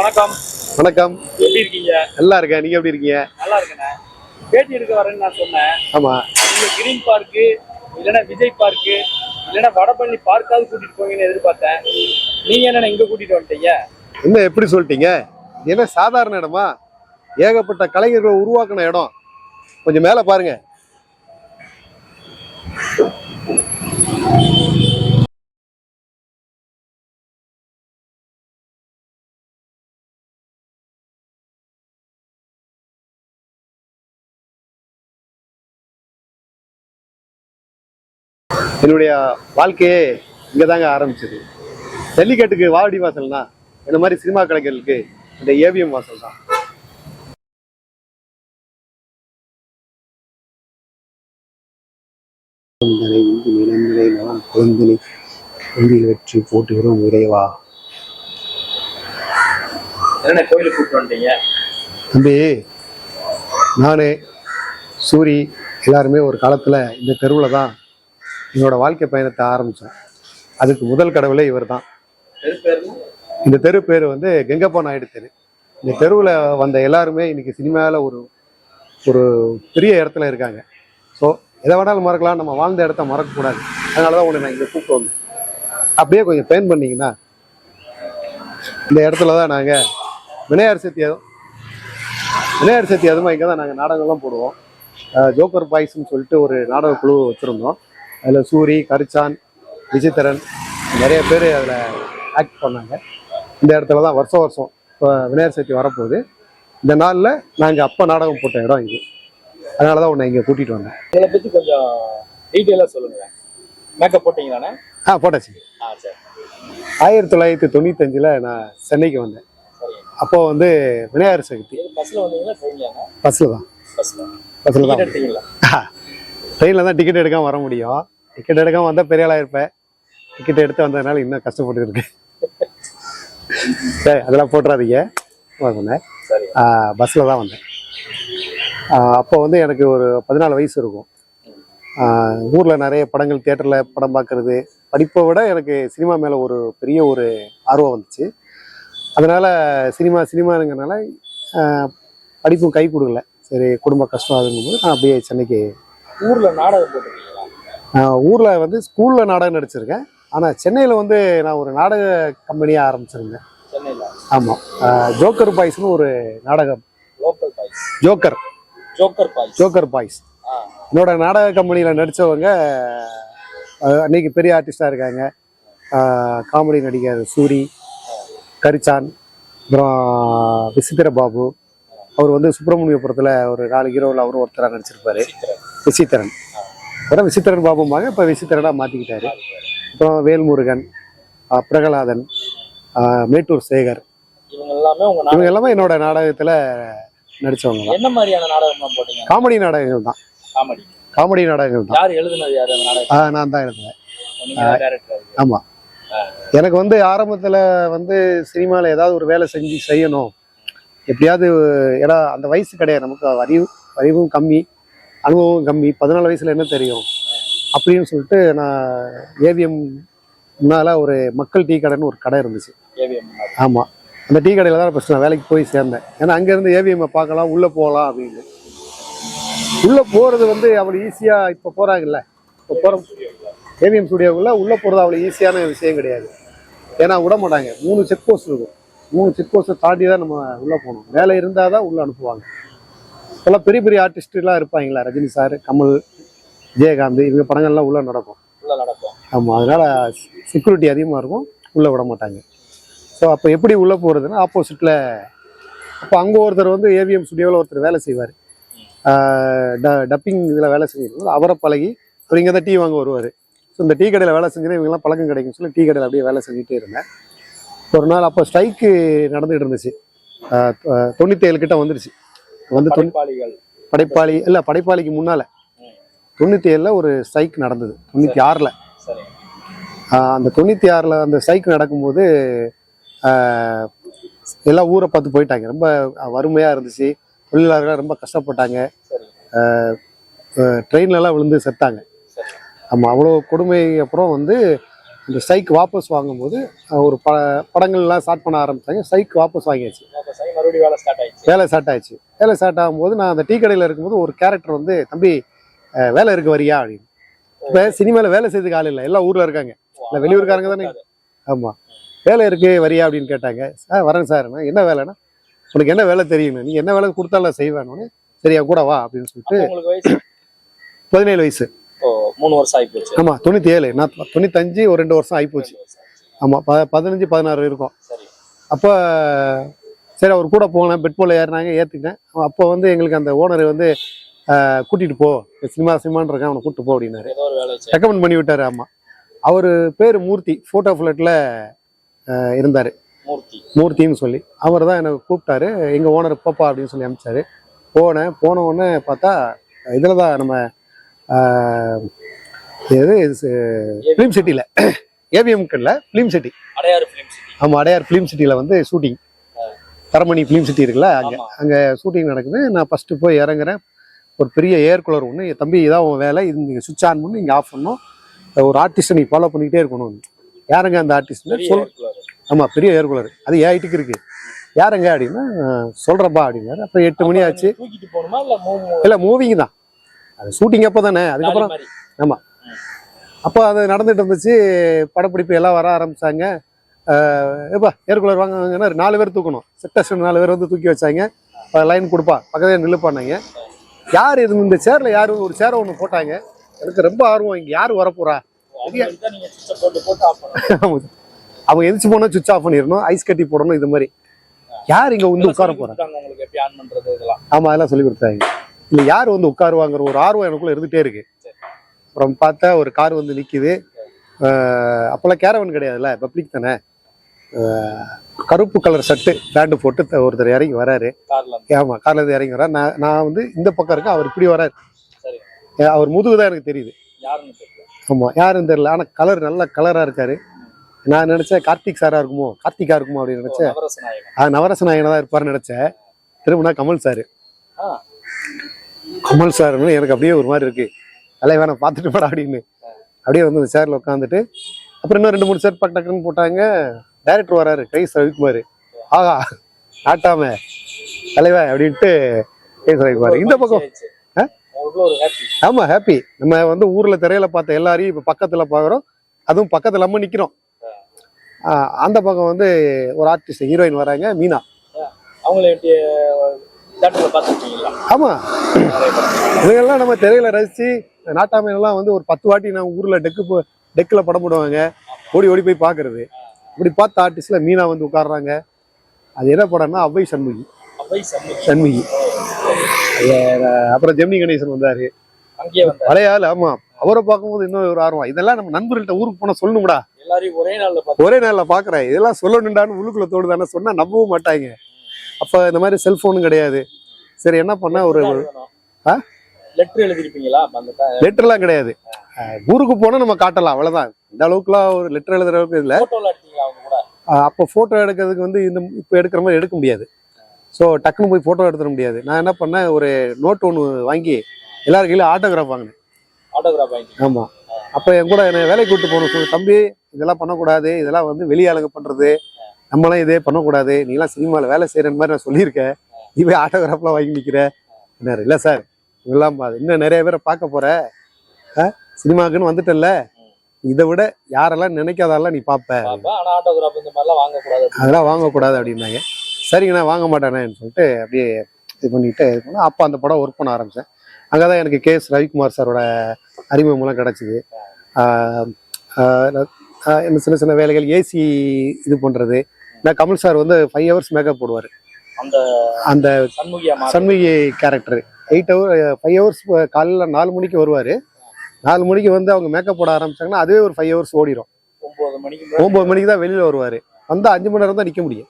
வணக்கம். வணக்கம். எப்படி இருக்கீங்க? நல்லா இருக்கேன். நீங்க எப்படி இருக்கீங்க? நல்லா இருக்கேண்ணே. பேட்டி எடுக்க வரேன்னு நான் சொன்னேன். ஆமா. நீங்க கிரீன் பார்க்கு இல்லைன்னா விஜய் பார்க்கு இல்லைன்னா வடபழனி பார்க்காவது கூட்டிட்டு போவீங்கன்னு எதிர்பார்த்தேன். நீங்க என்ன இங்க கூட்டிட்டு வந்துட்டீங்க? என்ன எப்படி சொல்லிட்டீங்க? என்ன சாதாரண இடமா? ஏகப்பட்ட கலைஞர்களை உருவாக்கின இடம். கொஞ்சம் மேல பாருங்க. என்னுடைய வாழ்க்கையே இங்கே தாங்க ஆரம்பிச்சது. ஜல்லிக்கட்டுக்கு வாடி வாசல்னா இந்த மாதிரி சினிமா கலைஞர்களுக்கு இந்த ஏவிஎம் வாசல் தான். நிலங்களை நலம் குழந்தனை வெற்றி போட்டுகிறோம் இறைவா. என்ன கோயிலுக்கு கூப்பிட்டு வந்துட்டீங்க? தம்பி நான் சூரி எல்லாருமே ஒரு காலத்தில் இந்த தெருவில் தான் என்னோட வாழ்க்கை பயணத்தை ஆரம்பித்தோம் அதுக்கு முதல் கடவுளே இவர் தான் இந்த தெரு பேர் வந்து கெங்கப்பா நாயுடு தெரு. இந்த தெருவில் வந்த எல்லாருமே இன்னைக்கு சினிமாவில் ஒரு ஒரு பெரிய இடத்துல இருக்காங்க. ஸோ எதை வேணாலும் மறக்கலாம் நம்ம வாழ்ந்த இடத்த மறக்கக்கூடாது. அதனால தான் உன்னை நான் இங்கே கூப்பிட்டு வந்தேன். அப்படியே கொஞ்சம் பயன் பண்ணிங்கன்னா இந்த இடத்துல தான் நாங்கள் விநாயகர் சத்தியம் அதுவும் விநாயகர் சக்தி அதுவும் இங்கே தான் நாங்கள் நாடகம்லாம் போடுவோம். ஜோக்கர் பாய்ஸ்னு சொல்லிட்டு ஒரு நாடக குழு வச்சுருந்தோம். அதில் சூரி கரிச்சான் விசித்திரன் நிறைய பேர் அதில் ஆக்ட் பண்ணாங்க. இந்த இடத்துல தான் வருஷம் வருஷம் இப்போ விநாயகர் சதுர்த்தி வரப்போகுது. இந்த நாளில் நாங்கள் அப்போ நாடகம் போட்ட இடம் இது. அதனால தான் உன்னை இங்கே கூட்டிகிட்டு வந்தேன். உங்களை பத்தி கொஞ்சம் டீட்டெயிலாக சொல்லுங்க மேக்கப் போட்டீங்களாண்ணே? ஆ போட்டாச்சு. ஆ சரி. ஆயிரத்தி தொள்ளாயிரத்தி தொண்ணூத்தஞ்சில் நான் சென்னைக்கு வந்தேன். சரி. அப்போ வந்து விநாயகர் சதுர்த்தி. இது வந்தீங்களா ட்ரெயின்லண்ணா பஸ்ஸில் தான். பஸ்ல பஸ்ஸில் தான் ட்ரெயினில் தான் டிக்கெட் எடுக்காம வர முடியும். டிக்கெட் எடுக்காம வந்தால் பெரிய ஆளாக இருப்பேன் டிக்கெட் எடுத்து வந்ததுனால இன்னும் கஷ்டப்பட்டு இருக்கு சரி அதெல்லாம் போட்டுறாதீங்க. சொன்னேன். பஸ்ஸில் தான் வந்தேன். அப்போ வந்து எனக்கு ஒரு பதினாலு வயசு இருக்கும். ஊரில் நிறைய படங்கள் தியேட்டரில் படம் பார்க்குறது படிப்பை விட எனக்கு சினிமா மேலே ஒரு பெரிய ஒரு ஆர்வம் வந்துச்சு. அதனால் சினிமா சினிமாங்கிறனால படிப்பும் கை கொடுக்கல. சரி குடும்ப கஷ்டம் ஆகுங்கும்போது நான் அப்படியே சென்னைக்கு ஊர்ல நாடகம் போட்டிருக்கீங்களா ஊரில் வந்து ஸ்கூலில் நாடகம் நடிச்சிருக்கேன். ஆனால் சென்னையில் வந்து நான் ஒரு நாடக கம்பெனியாக ஆரம்பிச்சிருந்தேன். சென்னையில? ஆமாம் ஜோக்கர் பாய்ஸ்னு ஒரு நாடகம். Joker joker boys joker boys என்னோட நாடக கம்பெனியில் நடித்தவங்க அன்னைக்கு பெரிய ஆர்டிஸ்டாக இருக்காங்க. காமெடி நடிகர் சூரி கரிச்சான் அப்புறம் விசித்திர பாபு. அவர் வந்து சுப்பிரமணியபுரத்தில் ஒரு நாலு ஹீரோவில் அவரும் ஒருத்தராக நடிச்சிருப்பாரு. விசித்திரன். அப்புறம் விசித்திரன் பாபுமாக இப்போ விசித்திரனாக மாற்றிக்கிட்டாரு அப்புறம் வேல்முருகன் பிரகலாதன் மேட்டூர் சேகர். இவங்க எல்லாமே உங்க இவங்க எல்லாமே என்னோட நாடகத்தில் நடித்தவங்க என்ன மாதிரியான போட்டீங்க? காமெடி நாடகங்கள் தான். காமெடி. காமெடி நாடகங்கள் தான். யார் எழுதுனது யார் அந்த நாடகம் ஆஹ் நான் தான் டேரக்டர் ஆமாம் எனக்கு வந்து ஆரம்பத்தில் வந்து சினிமாவில் ஏதாவது ஒரு வேலை செஞ்சு செய்யணும். எப்படியாவது ஏன்னா அந்த வயசு கிடையாது. நமக்கு அறிவு அறிவும் கம்மி. அனுபவம் கம்மி. பதினாலு வயசுல என்ன தெரியும்? அப்படின்னு சொல்லிட்டு நான் ஏவிஎம் முன்னால் ஒரு மக்கள் டீ கடைன்னு ஒரு கடை இருந்துச்சு. ஏவிஎம் ஆமாம் அந்த டீ கடையில் தான் ஃபஸ்ட் நான் வேலைக்கு போய் சேர்ந்தேன். ஏன்னா அங்கேருந்து ஏவிஎம்மை பார்க்கலாம் உள்ளே போகலாம் அப்படின்னு. உள்ளே போகிறது வந்து அவ்வளோ ஈஸியாக இப்போ போகிறாங்கல்ல இப்போ போகிற ஏவிஎம் ஸ்டுடியோக்குள்ளே உள்ளே போகிறது அவ்வளோ ஈஸியான விஷயம் கிடையாது. ஏன்னா விட மாட்டாங்க. மூணு செக் போஸ்ட் இருக்கும். மூணு செக் போஸ்ட்டை தாண்டி தான் நம்ம உள்ளே போகணும். வேலை இருந்தால் தான் உள்ளே அனுப்புவாங்க. இப்போல்லாம் பெரிய பெரிய ஆர்டிஸ்ட்லாம் இருப்பாங்களா? ரஜினி சார் கமல் விஜயகாந்த் இவங்க படங்கள்லாம் உள்ளே நடக்கும். உள்ள நடக்கும். ஆமாம் அதனால் செக்யூரிட்டி அதிகமாக இருக்கும். உள்ளே விட மாட்டாங்க. ஸோ அப்போ எப்படி உள்ளே போகிறதுன்னா ஆப்போசிட்டில் அப்போ அங்கே ஒருத்தர் வந்து ஏவிஎம் ஸ்டுடியோவில் ஒருத்தர் வேலை செய்வார். டப்பிங் இதில் வேலை செஞ்சிருக்கோம் அவரை பழகி அவர் இங்கே தான் டீ வாங்க வருவார். ஸோ இந்த டீ கடையில் வேலை செஞ்சுன்னா இவங்கெல்லாம் பழக்கம் கிடைக்கும் சொல்லி டீ கடையில் அப்படியே வேலை செஞ்சுட்டே இருந்தேன். ஒரு நாள் அப்போ ஸ்ட்ரைக்கு நடந்துகிட்டு இருந்துச்சு. ஆஹ் தொ- தொண்ணூத்தி ஏழு கிட்ட வந்துருச்சு. வந்து படைப்பாளிகள். படைப்பாளி இல்லை படைப்பாளிக்கு முன்னால் தொண்ணூற்றி ஏழில் ஒரு ஸ்ட்ரைக் நடந்தது. தொண்ணூற்றி ஆறில் அந்த தொண்ணூற்றி ஆறில் அந்த ஸ்ட்ரைக் நடக்கும்போது ஆஹ் எல்லா ஊரை பார்த்து போயிட்டாங்க. ரொம்ப வறுமையாக இருந்துச்சு. தொழிலாளர்கள் ரொம்ப கஷ்டப்பட்டாங்க. ட்ரெயின்லலாம் விழுந்து செத்தாங்க ஆமாம் அவ்வளோ கொடுமை அப்புறம் வந்து இந்த ஸ்ட்ரைக் வாபஸ் வாங்கும்போது ஒரு ப படங்கள்லாம் ஸ்டார்ட் பண்ண ஆரம்பிச்சாங்க. ஸ்ட்ரைக் வாபஸ் வாங்கியாச்சு. மறுபடியும் வேலை ஸ்டார்ட் ஆயிடுச்சு. வேலை ஸ்டார்ட் ஆயிடுச்சு. வேலை ஸ்டார்ட் ஆகும்போது நான் அந்த டீ கடையில் இருக்கும்போது ஒரு கேரக்டர் வந்து தம்பி வேலை இருக்கு வரியா? அப்படின்னு. இப்போ சினிமாவில் வேலை செய்யறதுக்கு ஆள் இல்லை. எல்லாம் ஊரில் இருக்காங்க. இல்லை வெளியூர்காரங்க தானே? ஆமாம் வேலை இருக்கு வரியா? அப்படின்னு கேட்டாங்க. சார் வரேன் சார். என்ன வேலைன்னா உனக்கு என்ன வேலை தெரியும் நீ என்ன வேலை கொடுத்தாலும் செய்வேன்னு. சரியா கூட வா. அப்படின்னு சொல்லிட்டு பதினேழு வயசு. மூணு வருஷம் ஆகி போச்சு. ஆமாம் தொண்ணூற்றி ஏழு நான் தொண்ணூத்தஞ்சு ஒரு ரெண்டு வருஷம் ஆகிப்போச்சு ஆமாம் ப பதினஞ்சு பதினாறு இருக்கும். அப்போ சரி அவர் கூட போனேன் பெட்ரோல் ஏறினாங்க ஏற்றுக்கிட்டேன் அப்போ வந்து எங்களுக்கு அந்த ஓனர் வந்து கூட்டிட்டு போ சினிமா சினிமான்னு இருக்கான் அவனை கூட்டிட்டு போ அப்படின்னாரு. ரெக்கமெண்ட் பண்ணி விட்டாரு ஆமாம் அவர் பேர் மூர்த்தி ஃபோட்டோ ஃப்ளட்டில் இருந்தார். மூர்த்தி. மூர்த்தின்னு சொல்லி. அவர் தான் எனக்கு கூப்பிட்டாரு எங்கள் ஓனர் பாப்பா அப்படின்னு சொல்லி அனுப்பிச்சாரு போனேன் போன உடனே பார்த்தா இதில் தான் நம்ம எது ஃபிலிம் சிட்டியில் ஏவிஎம்கில் film city Adyar film city ஆமாம் அடையார் ஃபிலிம் சிட்டியில் வந்து ஷூட்டிங் தரமணி ஃபிலிம் சிட்டி இருக்குல்ல அங்கே. அங்கே ஷூட்டிங் நடக்குது. நான் ஃபஸ்ட்டு போய் இறங்குறேன். ஒரு பெரிய ஏர் கூலர் ஒன்று தம்பி இதான் உன் வேலை. இது நீங்கள் சுவிட்ச் ஆன் பண்ணி இங்கே ஆஃப் பண்ணணும் ஒரு ஆர்டிஸ்ட்டை நீ ஃபாலோ பண்ணிக்கிட்டே இருக்கணும் யாருங்க அந்த ஆர்டிஸ்ட்னு சொல். ஆமாம் பெரிய ஏர் கூலர் அது ஏன் ஹைட்டுக்கு இருக்கு. யாருங்க அப்படின்னா சொல்கிறப்பா அப்படின்னாரு. அப்புறம் எட்டு மணி ஆச்சு. இல்லை மூவிங் தான். அது ஷூட்டிங் அப்போ தானே அதுக்கப்புறம் மாதிரி. அப்போ அது நடந்துட்டு இருந்துச்சு. படப்பிடிப்பு எல்லாம் வர ஆரம்பிச்சாங்க. ஏப்பா ஏர்குலர் வாங்கினா நாலு பேர் தூக்கணும். செக்டர்ஷன் நாலு பேர் வந்து தூக்கி வச்சாங்க. லைன் கொடுப்பா. பக்கத்துல நில்லுப்பானாங்க யார் இது? இந்த சேர்ல யார்? ஒரு சேரை ஒன்று போட்டாங்க. எனக்கு ரொம்ப ஆர்வம். இங்கே யார் வரப்போறா? சுவிட்சை அவங்க எதிர்த்து போனால் சுவிச் ஆஃப் பண்ணிடணும். ஐஸ் கட்டி போடணும். இது மாதிரி. யார் இங்கே வந்து உட்கார போறா? கொடுத்தாங்க உங்களுக்கு எப்படி ஆன் பண்றது இதெல்லாம். ஆமா அதெல்லாம் சொல்லி கொடுத்தாங்க. இல்லை யார் வந்து உட்காருவாங்கிற ஒரு ஆர்வம் எனக்குள்ள இருந்துட்டே இருக்கு. அப்புறம் பார்த்தா ஒரு கார் வந்து நிக்குது. அஹ் அப்போல்லாம் கேரவன் கிடையாதுல்ல பப்ளிக் தானே? கருப்பு கலர் ஷர்ட்டு பேண்ட் போட்டு ஒருத்தர் இறங்கி வராரு. ஆமா கார்ல இருந்து இறங்கி வராரு. நான் நான் வந்து இந்த பக்கம் இருக்கேன் அவர் இப்படி வராரு. அவர் முதுகு தான் எனக்கு தெரியுது. யாருன்னு தெரியல. ஆமா யாருன்னு தெரியல. ஆனா கலர் நல்ல கலரா இருக்காரு. நான் நினைச்சேன் கார்த்திக் சாரா இருக்குமோ? கார்த்திகா இருக்குமோ அப்படின்னு நினைச்சேன். நவரச நாயகன் தான் இருப்பாருன்னு நினைச்சேன். திரும்பினா கமல் சார். கமல் சார்னு எனக்கு அப்படியே ஒரு மாதிரி இருக்கு. தலைவனை பார்த்துட்டு போட அப்படின்னு. அப்படியே வந்து அந்த சேரில் உட்காந்துட்டு அப்புறம் இன்னும் ரெண்டு மூணு சேர் பக் டக்குன்னு போட்டாங்க. டைரக்டர் வராரு கை ரவிக்குமார் ஆஹா ஆட்டாம தலைவன் அப்படின்ட்டு கை ரவிக்குமார் இந்த பக்கம். ஆ? ஆமா ஹாப்பி நம்ம வந்து ஊர்ல திரையில பார்த்த எல்லாரையும் இப்ப பக்கத்துல பாக்குறோம் அதுவும் பக்கத்துல நம்ம நிக்கிறோம். அந்த பக்கம் வந்து ஒரு ஆர்டிஸ்ட் ஹீரோயின் வராங்க மீனா. அவங்கள எப்படி தேட்டர்ல பார்த்துருக்கீங்களா? ஆமா. இவங்கெல்லாம் நம்ம திரையில ரசிச்சு நாட்டாமையெல்லாம் வந்து ஒரு பத்து வாட்டி நான் ஊர்ல டெக்கு டெக்கில் படம் போடுவாங்க. ஓடி ஓடி போய் பார்க்கறது. இப்படி பார்த்த ஆர்டிஸ்ட்ல மீனா வந்து உட்கார்றாங்க. அது என்ன படம்னா அவ்வை சண்முகி. சண்முகி. அப்புறம் ஜெமினி கணேசன் வந்தாரு. அங்கேயே வந்தார். பழைய ஆள் ஆமா. அவரை பார்க்கும்போது இன்னும் ஒரு ஆர்வம். இதெல்லாம் நம்ம நண்பர்கள்ட்ட ஊருக்கு போனா சொல்லணும்டா. எல்லாரையும் ஒரே நாள்ல ஒரே நாள்ல பாக்குறேன் இதெல்லாம் சொல்லணுண்டான்னு உள்ளுக்குள்ள தோடுதானே சொன்னா நம்பவும் மாட்டாங்க. அப்ப இந்த மாதிரி செல்போனும் கிடையாது. சரி என்ன பண்ண? ஒரு ஆ? லெட்டர் எழுதிருப்பீங்களா? லெட்டர்லாம் கிடையாது. ஊருக்கு போனா நம்ம காட்டலாம் அவ்வளவுதான். இந்த அளவுக்குலாம் ஒரு லெட்டர் எழுதுற அளவுக்கு இல்லை. அப்போ ஃபோட்டோ எடுக்கிறதுக்கு வந்து இந்த இப்போ எடுக்கிற மாதிரி எடுக்க முடியாது. ஸோ டக்குன்னு போய் ஃபோட்டோ எடுத்துட முடியாது. நான் என்ன பண்ணேன் ஒரு நோட் ஒன்று வாங்கி எல்லாரும் கையில ஆட்டோகிராஃப் வாங்கினேன். ஆட்டோகிராஃப் வாங்கி ஆமாம் அப்போ என் கூட என்னை வேலைக்கு கூட்டு போகணும் சொல்லி தம்பி இதெல்லாம் பண்ணக்கூடாது. இதெல்லாம் வந்து வெளியாளுங்க பண்ணுறது நம்மளாம் இதே பண்ணக்கூடாது. நீலாம் சினிமாவில் வேலை செய்கிற மாதிரி நான் சொல்லியிருக்கேன். இவே ஆட்டோகிராஃப்லாம் வாங்கி நிற்கிற என்ன இல்லை சார் இதெல்லாம் பா- இன்னும் நிறைய பேரை பார்க்க போற. ஆ சினிமாக்குன்னு வந்துட்டல்ல. இதை விட யாரெல்லாம் நினைக்காதெல்லாம் நீ பார்ப்ப அதெல்லாம் வாங்கக்கூடாது அப்படின்னாங்க. சரிங்கண்ணா வாங்க மாட்டேனேன்னு சொல்லிட்டு அப்படியே இது பண்ணிட்டு இது பண்ணா அப்போ அந்த படம் ஒர்க் பண்ண ஆரம்பித்தேன் அங்கே தான் எனக்கு கே எஸ் ரவிக்குமார் சாரோட அறிமுகம்லாம் கிடச்சிது. இந்த சின்ன சின்ன வேலைகள் ஏசி இது பண்ணுறது நான் கமல் சார் வந்து ஃபைவ் ஹவர்ஸ் மேக்கப் போடுவார். அந்த அந்த Shanmughi character eight hour five hours காலையில் நாலு மணிக்கு வருவார். நாலு மணிக்கு வந்து அவங்க மேக்கப் போட ஆரம்பிச்சாங்கன்னா அதுவே ஒரு ஃபைவ் ஹவர்ஸ் ஓடிடும் ஒன்பது மணிக்கு ஒம்பது மணிக்கு தான் வெளியில் வருவார். வந்து அஞ்சு மணி நேரம் தான் நிற்க முடியும்.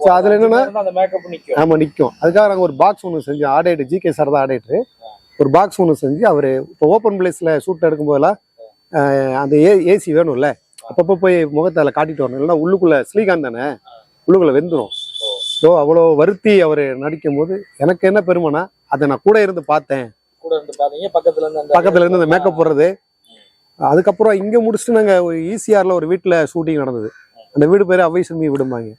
ஸோ அதில் என்னன்னா அந்த மேக்கப் நிக்கும். ஆமா நிற்கும் அதுக்காக நாங்கள் ஒரு பாக்ஸ் ஒன்று செஞ்சு ஆடேட்டு ஜிகே சார் தான் ஆடேட்ரு ஒரு பாக்ஸ் ஒன்று செஞ்சு அவர் இப்போ ஓப்பன் பிளேஸில் ஷூட் எடுக்கும்போதெல்லாம் அந்த ஏ ஏசி வேணும்ல. அப்பப்போ போய் முகத்தால காட்டிட்டு வரணும். இல்லைன்னா உள்ளுக்குள்ள ஸ்ரீகாந்த் தானே? உள்ளுக்குள்ள வெந்துடும் ஸோ அவ்வளோ வருத்தி அவர் நடிக்கும் போது எனக்கு என்ன பெருமைனா அதை நான் கூட இருந்து பார்த்தேன். கூட இருந்து பாத்தீங்க பக்கத்துல இருந்து அந்த பக்கத்துல இருந்து அந்த மேக்கப் போடுறது. அதுக்கப்புறம் இங்கே முடிச்சுட்டு நாங்கள் ஈசிஆரில் ஒரு வீட்டில் ஷூட்டிங் நடந்தது. அந்த வீடு பேர் அவை சுமி விடுமாங்க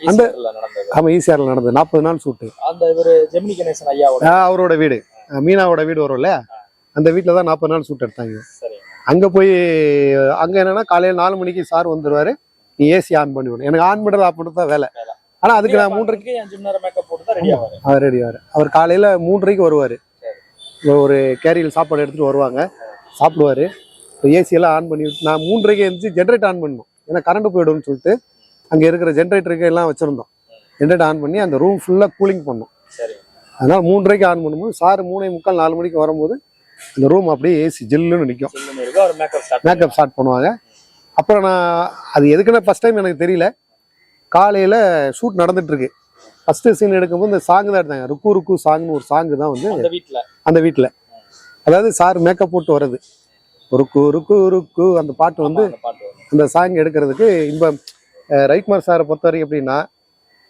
அந்த- ஈஸ்வரில் நடந்தது. ஆமாம் ஈசிஆரில் நடந்தது. நாற்பது நாள் ஷூட்டு அந்த இவரு ஜெமினி கணேசன் ஐயாவோட அவரோட வீடு. மீனாவோட வீடு வரும்ல? அந்த வீட்டில் தான் நாற்பது நாள் ஷூட் எடுத்தாங்க. அங்கே போய் அங்கே என்னன்னா காலையில் நாலு மணிக்கு சார் வந்துடுவார் நீ ஏசி ஆன் பண்ணி விடு எனக்கு ஆன் பண்ணுறது ஆஃப் பண்ணுறது தான் வேலை. ஆனால் அதுக்கு நான் மூன்றரைக்கு அஞ்சு மணி நேரம் மேக்கப் போட்டு தான் ரெடி ஆவாரு அவர் அவர் காலையில் மூன்றரைக்கு வருவார். ஒரு கேரியில் சாப்பாடு எடுத்துகிட்டு வருவாங்க. சாப்பிடுவார். ஏசி எல்லாம் ஆன் பண்ணி நான் மூன்றரைக்கு எழுந்துச்சு ஜென்ரேட் ஆன் பண்ணணும். ஏன்னா கரண்ட் போயிடும்னு சொல்லிட்டு அங்கே இருக்கிற ஜென்ரேட்டருக்கு எல்லாம் வச்சுருந்தோம். ஜென்ரேட் ஆன் பண்ணி அந்த ரூம் ஃபுல்லாக கூலிங் பண்ணோம். சரி. அதனால் மூன்றரைக்கு ஆன் பண்ணும்போது சார் மூணே முக்கால் நாலு மணிக்கு வரும்போது இந்த ரூம் அப்படியே ஏசி ஜில்லுன்னு நிற்கும் அவர் மேக்கப் ஸ்டார்ட் பண்ணுவாங்க. அப்புறம் நான் அது எதுக்குன்னு ஃபஸ்ட் டைம் எனக்கு தெரியல. காலையில் ஷூட் நடந்துட்டு இருக்கு ஃபஸ்ட்டு சீன் எடுக்கும்போது இந்த சாங் தான் எடுத்தாங்க. ருக்கு ருக்கு சாங்னு ஒரு சாங் தான் வந்து அந்த வீட்ல. அந்த வீட்டில் அதாவது சார் மேக்கப் போட்டு வர்றது. ருக்கு ருக்கு ருக்கு அந்த பாட்டு வந்து அந்த சாங் எடுக்கிறதுக்கு இப்போ ரைட்மார் சாரை பொறுத்த வரைக்கும் எப்படின்னா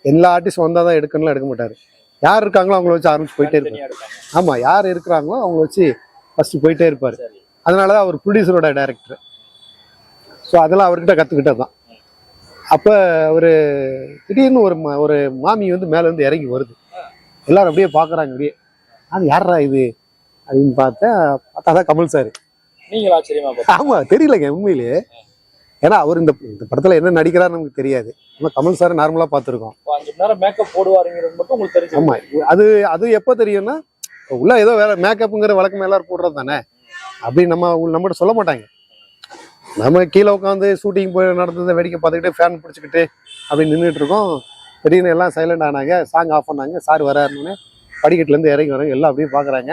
எல்லா ஆர்டிஸ்டும் வந்தால் தான் எடுக்கணும்லாம் எடுக்க மாட்டார். யார் இருக்காங்களோ அவங்கள வச்சு ஆரம்பிச்சு போயிட்டே இருப்பார். ஆமாம் யார் இருக்கிறாங்களோ அவங்கள வச்சு ஃபஸ்ட்டு போயிட்டே இருப்பார். அதனால தான் அவர் ப்ரொடியூசரோட டைரக்டர் ஸோ அதெல்லாம் அவர்கிட்ட கற்றுக்கிட்டது தான் அப்போ ஒரு திடீர்னு ஒரு ஒரு மாமி வந்து மேலே வந்து இறங்கி வருது. எல்லாரும் அப்படியே பார்க்குறாங்க அப்படியே அது யாரா இது? அப்படின்னு பார்த்தா பார்த்தா தான் கமல் சார். நீங்களும் ஆச்சரியமா ஆமாம் தெரியலங்க உண்மையிலேயே ஏன்னா அவர் இந்த இந்த படத்தில் என்ன நடிக்கிறாருன்னு நமக்கு தெரியாது. நம்ம கமல் சார் நார்மலாக பார்த்துருக்கோம். இப்போ அஞ்சு மணி நேரம் மேக்கப் போடுவாருங்கிறது மட்டும் உங்களுக்கு தெரிஞ்சு ஆமாம் அது அது எப்போ தெரியும்னா உள்ள ஏதோ வேற மேக்கப்புங்கிற வழக்கம் எல்லாரும் போடுறது தானே? அப்படி நம்ம நம்மகிட்ட சொல்ல மாட்டாங்க. நம்ம கீழே உட்காந்து ஷூட்டிங் போய் நடந்ததை வேடிக்கை பார்த்துக்கிட்டு ஃபேன் பிடிச்சிக்கிட்டு அப்படி நின்றுட்டு இருக்கோம். திடீர்னு எல்லாம் சைலண்ட் ஆனாங்க. சாங் ஆஃப் பண்ணாங்க. சார் வராருன்னு படிக்கட்டுலேருந்து இறங்கி வராங்க. எல்லாம் அப்படியே பார்க்குறாங்க.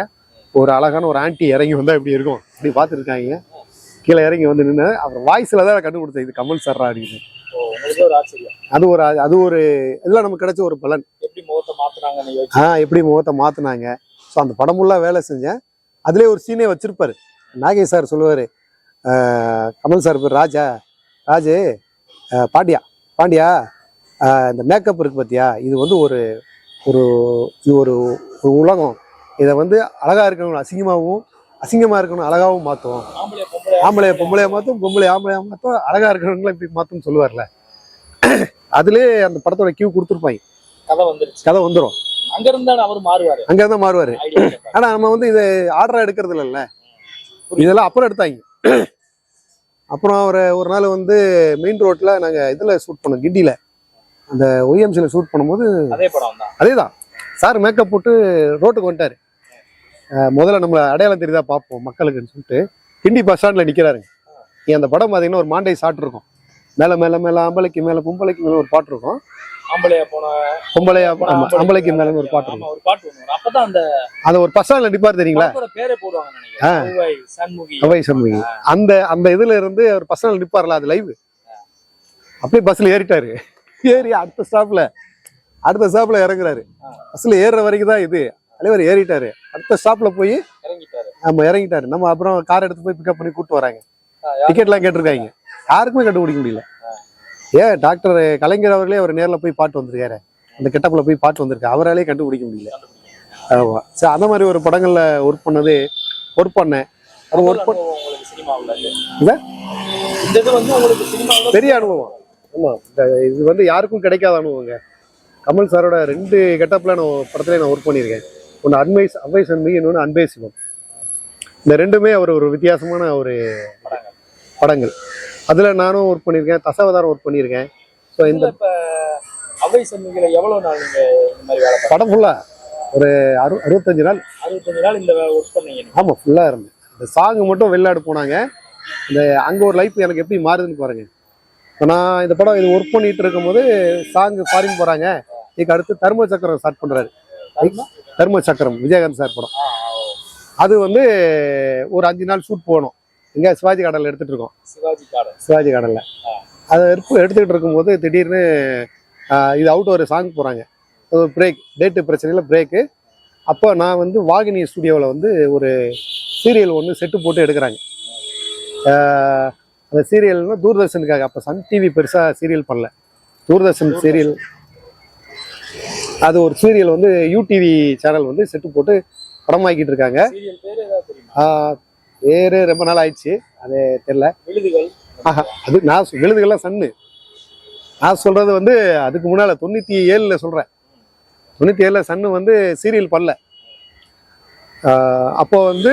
ஒரு அழகான ஒரு ஆன்ட்டி இறங்கி வந்தால் இப்படி இருக்கும்? அப்படி பார்த்துருக்காங்க. கீழே இறங்கி வந்து நின்று அப்புறம் வாய்ஸில் தான் கண்டுபிடிச்சேன் இது கமல் சார் அப்படின்னு. அது ஒரு அது ஒரு இதெல்லாம் நமக்கு கிடைச்ச ஒரு பலன். எப்படி முகத்தை மாத்துனாங்கன்னு யோசிச்சு ஆ எப்படி முகத்தை மாற்றினாங்க ஸோ அந்த படம் ஃபுல்லாக வேலை செஞ்சேன். அதுலேயே ஒரு சீனே வச்சிருப்பாரு. நாகேஷ் சார் சொல்லுவார் கமல் சார் பேர் ராஜா. ராஜு பாண்டியா. பாண்டியா இந்த மேக்கப் இருக்கு பார்த்தியா இது வந்து ஒரு ஒரு இது ஒரு ஒரு உலகம். இதை வந்து அழகாக இருக்கணும் அசிங்கமாகவும் அசிங்கமாக இருக்கணும் அழகாகவும் மாற்றும் பொம்பளை ஆம்பளைய பொம்பளைய மாற்றும் பொம்பளை ஆம்பளையா மாற்றும் அழகாக இருக்கிறவங்கள இப்படி மாற்றும்னு சொல்லுவார்ல. அதுலேயே அந்த படத்தோட கியூ கொடுத்துருப்பாங்க. கதை வந்துருச்சு. கதை வந்துடும் அங்க இருந்தா அவர் மாறுவாரு. அங்கே தான் மாறுவார். ஐடியா கேட்பாரு. ஆனா நம்ம வந்து இது ஆர்டரா எடுக்கிறது இல்லைல்ல. இதெல்லாம் அப்புறம் எடுத்தாங்க. அப்புறம் ஒரு ஒரு நாள் வந்து மெயின் ரோட்ல நாங்க இதுல ஷூட் பண்ணோம் கிண்டியில அந்த ஒய்எம்சில ஷூட் பண்ணும்போது அதே படம் தான். அதேதான். சார் மேக்கப் போட்டு ரோட்டுக்கு வந்துட்டாரு. முதல்ல நம்ம அடையாளம் தெரியுதா பார்ப்போம் மக்களுக்குன்னு சொல்லிட்டு. கிண்டி பஸ் ஸ்டாண்ட்ல நிக்கிறாருங்க. நீ அந்த படம் பார்த்தீங்கன்னா ஒரு மாண்டை சாட்டு இருக்கும் மேல மேல மேல ஆம்பளைக்கு மேல பொம்பளைக்கு மேல ஒரு பாட்டு இருக்கும். ஆம்பளையா போன பொம்பளையா ஆமா, ஆம்பளைக்கு மேல ஒரு பாட்டு ஆமா, ஒரு பாட்டு வரும். அப்பதான் அந்த அதை ஒரு ஸ்டாண்ட்ல நிப்பாரு தெரியுங்களா? பேரே போடுவாங்க நினைக்கிறேன். சண்முகி. அவை சண்முகி. அந்த அந்த இதுல இருந்து அவர் பஸ்ஸில் நிப்பார்ல அது லைவ் அப்படியே பஸ்ல ஏறிட்டாரு. ஏறி அடுத்த ஸ்டாப்ல அடுத்த ஸ்டாப்ல இறங்குறாரு. பஸ்ல ஏறுற வரைக்கும் தான் இது. தலைவர் ஏறிட்டாரு. அடுத்த ஸ்டாப்ல போய் இறங்கிட்டாரு. நம்ம இறங்கிட்டாரு. நம்ம அப்புறம் கார் எடுத்து போய் பிக்கப் பண்ணி கூட்டு வராங்க. டிக்கெட்லாம் கேட்டிருக்காங்க. யாருக்குமே கண்டுபிடிக்க முடியல. ஏன் டாக்டர் கலைஞர் அவர்களே அவர் நேரில் போய் பாட்டு வந்திருக்காரு. அந்த கெட்டப்பில் போய் பாட்டு வந்திருக்காரு அவராலே கண்டுபிடிக்க முடியல. ஆமாம் சரி அந்த மாதிரி ஒரு படங்களில் ஒர்க் பண்ணது ஒர்க் பண்ணேன். அது ஒர்க் பண்ண பெரிய அனுபவம். ஆமாம் இது வந்து யாருக்கும் கிடைக்காத அனுபவங்க. கமல் சாரோட ரெண்டு கெட்டப்பில் நான் படத்துல நான் ஒர்க் பண்ணியிருக்கேன். ஒன்று அன்வைஸ் அட்வைஸ் அன்பி இன்னொன்று அன்பே சிவம். இந்த ரெண்டுமே அவர் ஒரு வித்தியாசமான ஒரு படங்கள். அதுல நானும் ஒர்க் பண்ணியிருக்கேன் தசாவதாரம் ஒர்க் பண்ணியிருக்கேன் ஸோ இந்த அவை சண்முகில எவ்வளவு நாள் இந்த மாதிரி வேலை? படம் ஃபுல்லா ஒரு அறு அறுபத்தஞ்சு நாள் அறுபத்தஞ்சு நாள் இந்த ஒர்க் பண்ணீங்க நீங்க. ஆமா ஃபுல்லா இருந்தேன் இந்த சாங் மட்டும் வெளிநாடு போனாங்க இந்த அங்க ஒரு லைஃப் எனக்கு எப்படி மாறுதுன்னு பாருங்க இப்போ நான் இந்த படம் இது ஒர்க் பண்ணிட்டு இருக்கும்போது சாங் ஃபாரின் போறாங்க இதுக்கு அடுத்து தர்ம சக்கரம் ஸ்டார்ட் பண்றாரு தர்ம? சக்கரம் விஜயகாந்த் சார் படம். அது வந்து ஒரு அஞ்சு நாள் ஷூட் போகணும் இங்க சிவாஜி கடல்ல எடுத்துட்டு இருக்கோம். சிவாஜி கார்டன் சிவாஜி கடல்ல அதை எடுத்து எடுத்துக்கிட்டு இருக்கும்போது திடீர்னு இது அவுட் ஒரு சாங் போறாங்க. ஒரு பிரேக் டேட்டு பிரச்சனையில் பிரேக்கு அப்போ நான் வந்து வாகினி ஸ்டுடியோவில் வந்து ஒரு சீரியல் ஒன்று செட்டு போட்டு எடுக்கிறாங்க. அந்த சீரியல்னா தூர்தர்ஷனுக்காக. அப்போ சன் டிவி பெருசாக சீரியல் பண்ணல. தூர்தர்ஷன் சீரியல் அது ஒரு சீரியல் வந்து யூடிவி சேனல் வந்து செட்டு போட்டு படமாக்கிட்டு இருக்காங்க. பேரு ரொம்ப நாள் ஆயிடுச்சு. அது தெரியல. விழுதுகள். ஆஹா அது நான் விழுதுகள்லாம் சன்னு. நான் சொல்றது வந்து அதுக்கு முன்னால தொண்ணூத்தி ஏழுல சொல்றேன். தொண்ணூத்தி ஏழுல சன்னு வந்து சீரியல் பண்ணல. ஆஹ் அப்போ வந்து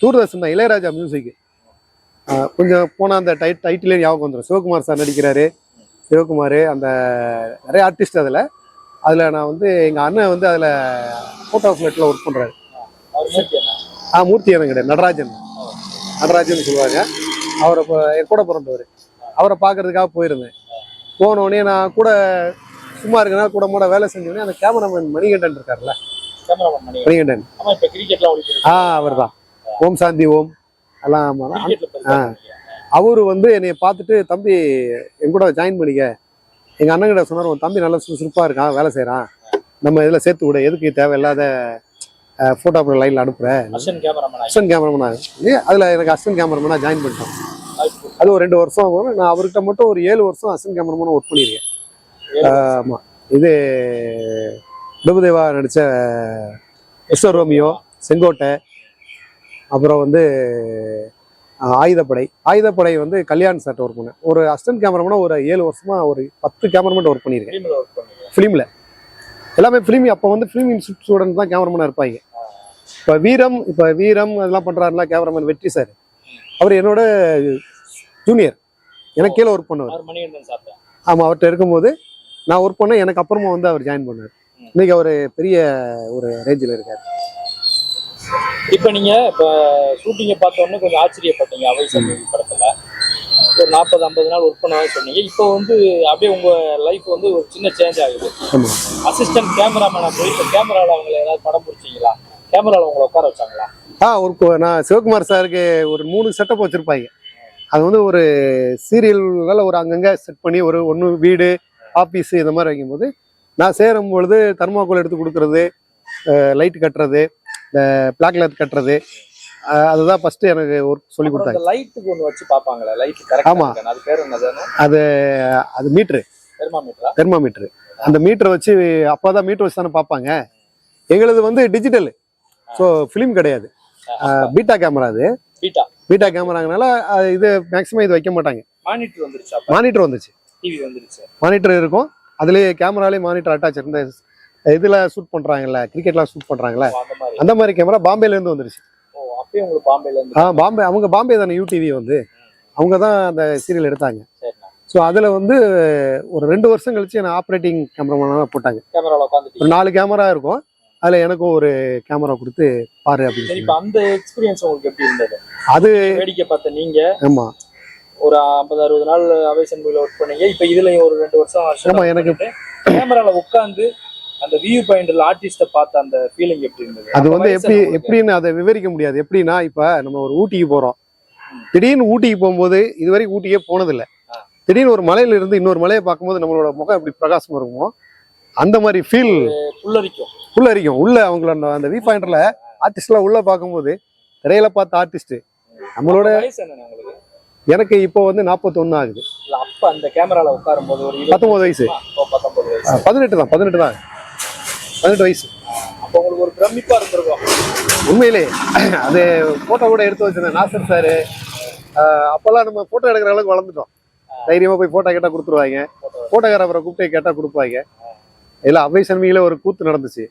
தூர்தர்ஷன் தான் இளையராஜா மியூசிக் கொஞ்சம் போன அந்த டைட் டைட்டிலே ஞாபகம் வந்துடும் சிவகுமார் சார் நடிக்கிறாரு. சிவகுமார் அந்த நிறைய ஆர்டிஸ்ட் அதில். அதில் நான் வந்து எங்கள் அண்ணன் வந்து அதில் ஃபோட்டோ ஃப்ளெட்டில் ஒர்க் பண்ணுறாரு. ஆ மூர்த்தி எனக்கு கிடையாது நடராஜன். நடராஜன் சொல்லுவாங்க அவரை இப்போ என் கூட பிறந்தவர். அவரை பார்க்கறதுக்காக போயிருந்தேன். போன உடனே நான் கூட சும்மா இருக்கனா கூட கூட வேலை செஞ்சோடனே அந்த கேமராமேன் மணிகண்டன் இருக்கார்ல. மணிகண்டன். ஆ அவர் தான் ஓம் சாந்தி ஓம். எல்லாம் ஆ. அவரு வந்து என்னைய பார்த்துட்டு தம்பி என் கூட ஜாயின் பண்ணிக்க. எங்க அண்ணன் கிட்ட சொன்னார் உன் தம்பி நல்லா சுறுசுறுப்பா இருக்கான் வேலை செய்றான். நம்ம இதுல சேர்த்து விட. எதுக்கு தேவையில்லாத போட்டோ லைன்ல அனுப்புற அசன் கேமராமேன் அசிஸ்டன்ட் கேமராமேனா அதுல எனக்கு அசிஸ்டன்ட் கேமராமேனா ஜாயின் பண்ணிட்டோம். அது ஒரு ரெண்டு வருஷம் ஆகும். நான் அவர்கிட்ட மட்டும் ஒரு ஏழு வருஷம் அசிஸ்டன்ட் கேமராமேனா ஒர்க் பண்ணியிருக்கேன் ஆமா. இது பிரபுதேவா நடிச்ச எஸ்வர் ரோமியோ செங்கோட்டை அப்புறம் வந்து ஆயுதப்படை. ஆயுதப்படை வந்து கல்யாண் சார்ட்ட ஒர்க் பண்ணேன். ஒரு அசிஸ்டன்ட் கேமராமேனா ஒரு ஏழு வருஷமா ஒரு பத்து கேமராமேன் ஒர்க் பண்ணியிருக்கேன் ஃபிலிமில் எல்லாமே ஃபிலிம் அப்போ வந்து ஃபிலிம் இன்ஸ்டியூட் ஸ்டூடெண்ட் தான் கேமராமேனாக இருப்பாங்க. இப்போ வீரம் இப்போ வீரம் அதெல்லாம் பண்ணுறாருல கேமராமேன் வெற்றி சார் அவர் என்னோட ஜூனியர் எனக்கு கீழே ஒர்க் பண்ணுவார். ஆமாம் அவர்கிட்ட இருக்கும்போது நான் ஒர்க் பண்ணேன் எனக்கு அப்புறமா வந்து அவர் ஜாயின் பண்ணார். இன்னைக்கு அவர் பெரிய ஒரு ரேஞ்சில் இருக்கார். இப்ப நீங்க இப்ப ஷூட்டிங்க பார்த்த உடனே கொஞ்சம் ஆச்சரியப்பட்டீங்க அவை படத்துல. ஒரு நாற்பது ஐம்பது நாள் ஒர்க் பண்ண சொன்னீங்க. இப்போ வந்து அப்படியே உங்க லைஃப் வந்து ஒரு சின்ன சேஞ்ச் ஆகுது. அசிஸ்டன்ட் கேமராமேனா போய் இப்போ கேமரால அவங்களை ஏதாவது படம் பிடிச்சிங்களா? கேமரால உங்களை உட்கார வச்சாங்களா? ஆ ஒரு நான் சிவகுமார் சாருக்கு ஒரு மூணு செட்டப் வச்சுருப்பாங்க. அது வந்து ஒரு சீரியல்னால ஒரு அங்கங்கே செட் பண்ணி ஒரு ஒன்று வீடு ஆஃபீஸ் இந்த மாதிரி வைக்கும்போது நான் சேரும் பொழுது தர்மாக்கோல் எடுத்து கொடுக்குறது லைட் கட்டுறது இந்த பிளாக் லைட் கட்டுறது அதுதான் ஃபஸ்ட்டு எனக்கு ஒர்க் சொல்லி கொடுத்தாங்க. லைட்டுக்கு ஒன்று வச்சு பார்ப்பாங்களே லைட் கரெக்ட் ஆமா. அது பேர் என்னது அது? மீட்ரு தெர்மாமீட்டரா தெர்மாமீட்ரு அந்த மீட்டரை வச்சு அப்போ தான் மீட்டர் வச்சு தானே பார்ப்பாங்க. எங்களுது வந்து டிஜிட்டல் ஸோ ஃபிலிம் கிடையாது. பீட்டா கேமரா அது. பீட்டா பீட்டா கேமராங்கனால அது இது மேக்ஸிமம் இது வைக்க மாட்டாங்க. மானிட்டர் வந்துருச்சா மானிட்டர் வந்துச்சு. டிவி வந்துருச்சு. மானிட்டர் இருக்கும். அதுலேயே கேமராலேயே மானிட்டர் அட்டாச் இருந்த இதில் ஷூட் பண்ணுறாங்கல்ல கிரிக்கெட்லாம் ஷூட் பண்ணுறாங்கல்ல அந்த மாதிரி. கேமரா பாம்பேலேருந்து வந்துருச்சு. அப்பயே உங்களுக்கு பாம்பேல இருந்து ஆ பாம்பே அவங்க பாம்பே தானே யூடிவி வந்து. அவங்க தான் அந்த சீரியல் எடுத்தாங்க. ஸோ அதில் வந்து ஒரு ரெண்டு வருஷம் கழிச்சு என்ன ஆப்ரேட்டிங் கேமராமேனாக போட்டாங்க. கேமரால ஒரு உட்காந்துட்டீங்க நாலு கேமரா இருக்கும். அதில் எனக்கும் ஒரு கேமரா கொடுத்து பாரு அப்படின்னு. இப்போ அந்த எக்ஸ்பீரியன்ஸ் உங்களுக்கு எப்படி இருந்தது? அது வேடிக்கை பார்த்த நீங்க ஆமாம் ஒரு ஐம்பது அறுபது நாள் அவைசன் மூவில ஒர்க் பண்ணீங்க. இப்போ இதுலயும் ஒரு ரெண்டு வருஷம் ஆமா, எனக்கு- கேமரால உட்காந்து அந்த வியூ பாயிண்ட்ல ஆர்டிஸ்ட பார்த்த அந்த ஃபீலிங் எப்படி இருந்தது? அது வந்து எப்படி எப்படின்னு அதை விவரிக்க முடியாது. எப்படின்னா இப்போ நம்ம ஒரு ஊட்டிக்கு போகிறோம் திடீர்னு ஊட்டிக்கு போகும்போது இது வரைக்கும் ஊட்டியே போனதில்லை. திடீர்னு ஒரு மலையில இருந்து இன்னொரு மலையை பார்க்கும்போது நம்மளோட முகம் எப்படி பிரகாசம் இருக்குமோ அந்த மாதிரி ஃபீல் புல்லரிக்கும். உள்ள அரிக்கும் உள்ள அவங்களோட அந்த வி பாயிண்டர்ல ஆர்டிஸ்ட்லாம் உள்ள பார்க்கும்போது திரையில பார்த்த ஆர்டிஸ்ட் நம்மளோட எனக்கு இப்போ வந்து நாற்பத்தொன்னு ஆகுது. அப்ப அந்த கேமரால உட்காரும் போது ஒரு பத்தொன்பது வயசு. பதினெட்டு தான் பதினெட்டு தான். பதினெட்டு வயசு. அப்ப உங்களுக்கு ஒரு பிரமிப்பா இருந்திருக்கும். உண்மையிலே அது போட்டோ கூட எடுத்து வச்சிருந்தேன் நாசர் சாரு அப்போல்லாம் நம்ம போட்டோ எடுக்கிற அளவுக்கு வளர்ந்துட்டோம். தைரியமா போய் போட்டோ கேட்டா கொடுத்துருவாங்க. போட்டோகிராஃபரை கூப்பிட்டு கேட்டா கொடுப்பாங்க. இல்ல அவை சன்மியில ஒரு கூத்து நடந்துச்சு.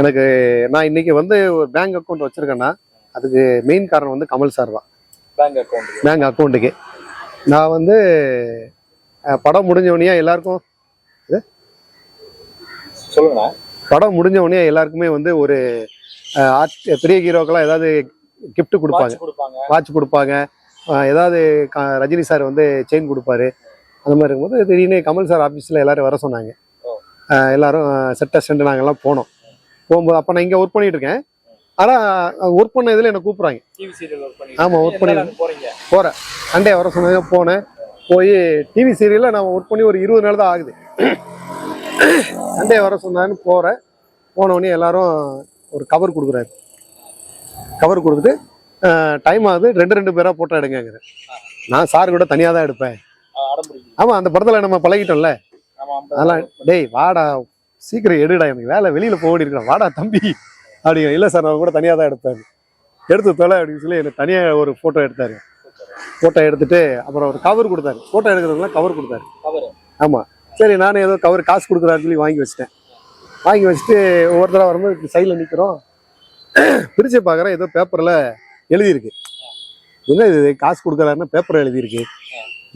எனக்கு நான் இன்னைக்கு வந்து ஒரு பேங்க் அக்கௌண்ட் வச்சிருக்கேன்னா அதுக்கு மெயின் காரணம் வந்து கமல் சார் தான். பேங்க் அக்கௌண்ட் பேங்க் அக்கௌண்ட்டுக்கு நான் வந்து படம் முடிஞ்ச உடனே எல்லாருக்கும் சொல்லுங்க படம் முடிஞ்ச உடனே எல்லாருக்குமே வந்து ஒரு art- பெரிய ஹீரோக்கெல்லாம் ஏதாவது gift கொடுப்பாங்க. வாட்ச் கொடுப்பாங்க. ஏதாவது ரஜினி சார் வந்து செயின் கொடுப்பாரு. அந்த மாதிரி இருக்கும்போது திடீர்னு கமல் சார் ஆஃபீஸில் எல்லாரும் வர சொன்னாங்க. எல்லாரும் செட் அசிஸ்டன்ட் நாங்கெல்லாம் போனோம். போகும்போது அப்போ நான் இங்கே ஒர்க் பண்ணிட்டு இருக்கேன். ஆனால் ஒர்க் பண்ண இதில் என்னை கூப்பிட்றாங்க? சீரியல் ஒர்க் பண்ணி போகிறேன் சண்டே வர சொன்னாங்க போனேன். போய் டிவி சீரியலில் நான் ஒர்க் பண்ணி ஒரு இருபது நாள் தான் ஆகுது. சண்டே வர சொன்னாங்கன்னு போகிறேன் போன உடனே எல்லாரும் ஒரு கவர் கொடுக்குறாரு. கவர் கொடுத்துட்டு டைம் ஆகுது. ரெண்டு ரெண்டு பேராக போட்டோ எடுங்கங்கிற நான் சார் கூட தனியாக தான் எடுப்பேன். ஆமாம் அந்த படத்தில் நம்ம பழகிட்டோம்ல. அதெல்லாம் டேய் வாடா சீக்கிரம் எடுடா எனக்கு வேலை வெளியில் போக வேண்டியிருக்கேன் வாடா தம்பி. அப்படிங்க இல்லை சார் நான் கூட தனியாக தான் எடுப்பேன் எடுத்து தொலை அப்படின்னு சொல்லி எனக்கு தனியாக ஒரு ஃபோட்டோ எடுத்தாரு. ஃபோட்டோ எடுத்துட்டு அப்புறம் ஒரு கவர் கொடுத்தாரு. ஃபோட்டோ எடுக்கிறதுலாம் கவர் கொடுத்தாரு. ஆமாம் சரி நானும் ஏதோ கவர் காசு கொடுக்குறான்னு சொல்லி வாங்கி வச்சிட்டேன். வாங்கி வச்சுட்டு ஒவ்வொருத்தராக வரும்போது சைடில் நிற்கிறோம் பிரித்து பார்க்குறேன் ஏதோ பேப்பரில் எழுதியிருக்கு. என்ன இது? காசு கொடுக்குறாருன்னா பேப்பரில் எழுதியிருக்கு.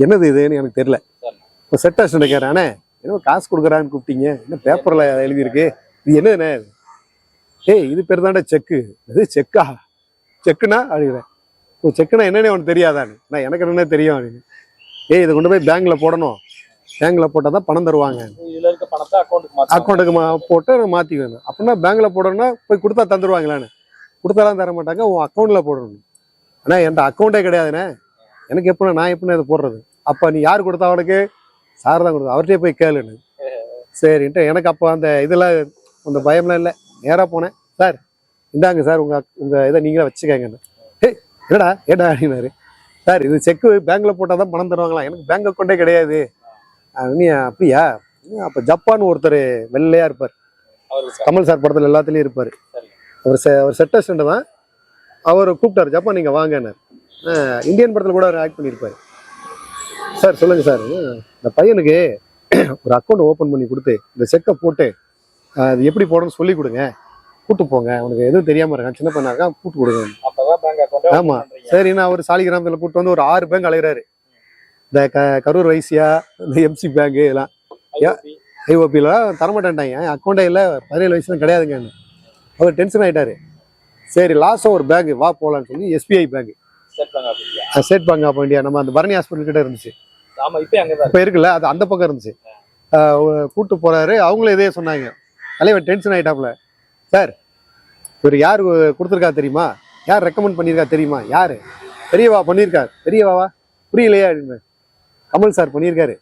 என்னது இதுன்னு எனக்கு தெரியல. இப்போ செட் அசிஸ்டன்ட் கேட்குறானே என்ன காசு கொடுக்குறான்னு கூப்பிட்டீங்க. என்ன பேப்பரில் எழுதியிருக்கு? இது என்னதுண்ணே? ஏய் இது பேர் தாண்டா செக்கு. இது செக்கா? செக்குனா அழுகிறேன். இப்போ செக்குனா என்னன்னே அவனுக்கு தெரியாதான்னு. நான் எனக்கு என்னென்ன தெரியும் அப்படின்னு. ஏய் இதை கொண்டு போய் பேங்க்கில் போடணும். பேங்க்கில் போட்டால் தான் பணம் தருவாங்க. இதுல இருக்க பணத்தை அக்கௌண்ட்டுக்கு அக்கௌண்ட்டுக்கு மா போட்டு நான் மாற்றிக்கணும் அப்படின்னா பேங்க்கில் போடணும்னா போய் கொடுத்தா தந்துருவாங்களான்னு. கொடுத்தாலாம் தர மாட்டாங்க உன் அக்கௌண்ட்டில் போடணும். ஆனால் என்கிட்ட அக்கௌண்ட்டே கிடையாதுண்ணே. எனக்கு எப்படின்னா நான் எப்படின்னா இதை போடுறது? அப்போ நீ யார் கொடுத்தா அவனுக்கு சார் தான் கொடுத்தா அவர்கிட்டயே போய் கேளுன்னு. சரின்ட்டு எனக்கு அப்போ அந்த இதெல்லாம் அந்த பயம்லாம் இல்லை. நேராக போனேன். சார் இந்தாங்க சார் உங்கள் உங்கள் இதை நீங்களே வச்சுக்கங்கன்னு. ஏய் என்னடா ஏடா அப்படின்னாரு. சார் இது செக்கு பேங்க்கில் போட்டால் தான் பணம் தருவாங்களா? எனக்கு பேங்க் அக்கௌண்ட்டே கிடையாது. நீ அப்படியா? அப்போ ஜப்பான் ஒருத்தர் வெள்ளையா இருப்பார். கமல் சார் படத்தில் எல்லாத்துலேயும் இருப்பார். அவர் செ அவர் செட்டஸ்டண்ட் தான். அவர் கூப்பிட்டாரு ஜப்பான் நீங்கள் வாங்கன்னார். அஹ் இந்தியன் படத்தில் கூட அவர் ஆக்ட் பண்ணியிருப்பார் சார் சொல்லுங்கள் சார். இந்த பையனுக்கு ஒரு அக்கௌண்ட் ஓப்பன் பண்ணி கொடுத்து இந்த செக்கை போட்டு அது எப்படி போடணும்னு சொல்லி கொடுங்க. கூட்டு போங்க. அவனுக்கு எதுவும் தெரியாமல் இருக்கான். சின்ன இருக்கான். கூட்டு கொடுங்க. அப்பதான் பேங்க் அக்கௌண்ட் ஆமா. சரி நான் ஒரு சாலிகிராமத்தில் கூட்டு வந்து ஒரு ஆறு பேங்க் அலைகிறாரு இந்த க கரூர் வைசியா இந்த எம்சி பேங்க் இதெல்லாம். ஐஓபியில் தரமாட்டேன்ட்டாங்க. அக்கௌண்ட்டே இல்லை பதினேழு வயசு தான் கிடையாதுங்க அவர் டென்ஷன் ஆயிட்டாரு. சரி லாஸ்ட்டாக ஒரு பேங்க் வா போகலான்னு சொல்லி SBI bank State Bank of India நம்ம அந்த பரணி ஹாஸ்பிட்டல் கிட்ட இருந்துச்சு. இப்ப இருக்குல்ல அது அந்த பக்கம் இருந்துச்சு. ஆஹ் கூட்டு போறாரு. அவங்களும் இதே சொன்னாங்க. தலைவர் டென்ஷன் ஆயிட்டாப்ல. சார் இவர் யார் கொடுத்துருக்கா தெரியுமா? யார் ரெக்கமெண்ட் பண்ணியிருக்கா தெரியுமா? யாரு? பெரியவா பண்ணியிருக்கார். பெரியவாவா? புரியலையா. அப்படின்னு கமல் சார் பண்ணியிருக்காரு.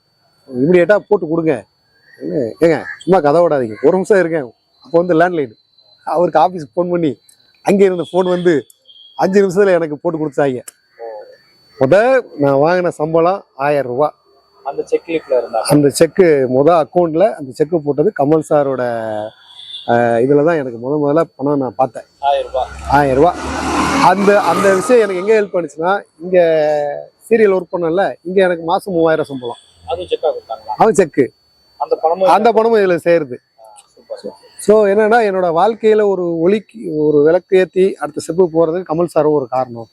இமிடியேட்டாக போட்டு கொடுங்க. ஏங்க சும்மா கதை விடாதீங்க ஒரு நிமிஷம் இருக்கேன் அப்போ வந்து லேண்ட்லைன் அவருக்கு ஆஃபீஸ்க்கு ஃபோன் பண்ணி அங்கே இருந்த ஃபோன் வந்து அஞ்சு நிமிஷத்தில் எனக்கு போட்டு கொடுத்தாங்க முத நான் வாங்கின சம்பளம் ஆயிரம் ரூபாய் அந்த செக் அந்த செக்கு முத அக்கௌண்ட்ல அந்த செக்கு போட்டது கமல் சாரோட இதில் தான் எனக்கு முத முதல்ல பணம் நான் பார்த்தேன். ஆயிரம் ரூபாய் ஆயிரம் ரூபாய் அந்த அந்த விஷயம் எனக்கு எங்கே ஹெல்ப் பண்ணுச்சுன்னா இங்கே சீரியல் ஒர்க் பண்ணல இங்கே எனக்கு மாதம் மூவாயிரம் சம்பளம். அதுவும் செக்கா அந்த பணமும் அந்த பணமும் இதில் சேருது. ஸோ என்னன்னா என்னோட வாழ்க்கையில் ஒரு ஒளிக்கு ஒரு விளக்கு ஏற்றி அடுத்த ஸ்டெப்பு போகிறதுக்கு கமல் சாரும் ஒரு காரணம்.